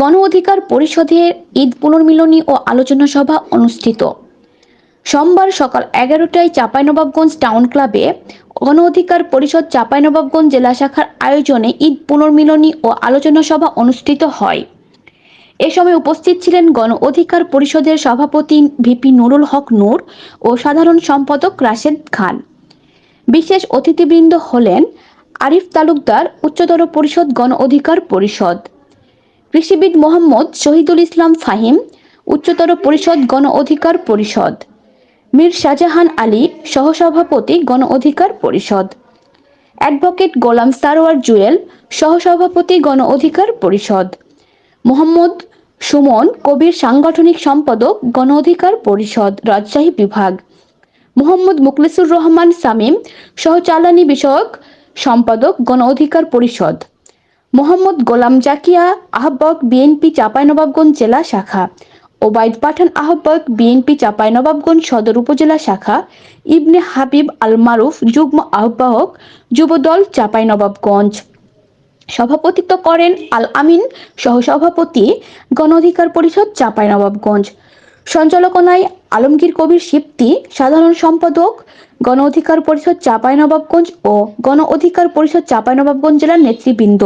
গণ অধিকার পরিষদের ঈদ পুনর্মিলনী ও আলোচনা সভা অনুষ্ঠিত। সোমবার সকাল এগারোটায় চাঁপাইনবাবগঞ্জ টাউন ক্লাবে গণ অধিকার পরিষদ চাঁপাইনবাবগঞ্জ জেলা শাখার আয়োজনে ঈদ পুনর্মিলনী ও আলোচনা সভা অনুষ্ঠিত হয়। এ সময় উপস্থিত ছিলেন গণ অধিকার পরিষদের সভাপতি ভিপি নুরুল হক নূর ও সাধারণ সম্পাদক রাশেদ খান। বিশেষ অতিথিবৃন্দ হলেন আরিফ তালুকদার, উচ্চতর পরিষদ গণ অধিকার পরিষদ। কৃষিবিদ মোহাম্মদ শহীদুল ইসলাম ফাহিম, উচ্চতর পরিষদ গণ অধিকার পরিষদ। মীর শাহজাহান আলী, সহসভাপতি গণ অধিকার পরিষদ। অ্যাডভোকেট গোলাম সারোয়ার জুয়েল, সহসভাপতি গণ অধিকার পরিষদ। মোহাম্মদ সুমন কবির সাংগঠনিক সম্পাদক গণ অধিকার পরিষদ, রাজশাহী বিভাগ। মোহাম্মদ মুখলিসুর রহমান সামিম, সহচালানি বিষয়ক সম্পাদক গণ অধিকার পরিষদ। মোহাম্মদ গোলাম জাকিয়া আহ্বায়ক বিএনপি চাঁপাইনবাবগঞ্জ জেলা শাখা, ওবায়দ পাঠান আহ্বায়ক বিএনপি চাঁপাইনবাবগঞ্জ সদর উপজেলা শাখা, ইবনে হাবিব আল মারুফ যুগ্ম আহ্বায়ক যুবদল চাঁপাইনবাবগঞ্জ। সভাপতিত্ব করেন আল আমিন সহসভাপতি গণ অধিকার পরিষদ চাঁপাইনবাবগঞ্জ। সঞ্চালকনায় আলমগীর কবির শিপ্তি সাধারণ সম্পাদক গণ অধিকার পরিষদ চাঁপাইনবাবগঞ্জ ও গণ অধিকার পরিষদ চাঁপাইনবাবগঞ্জ জেলার নেতৃবৃন্দ।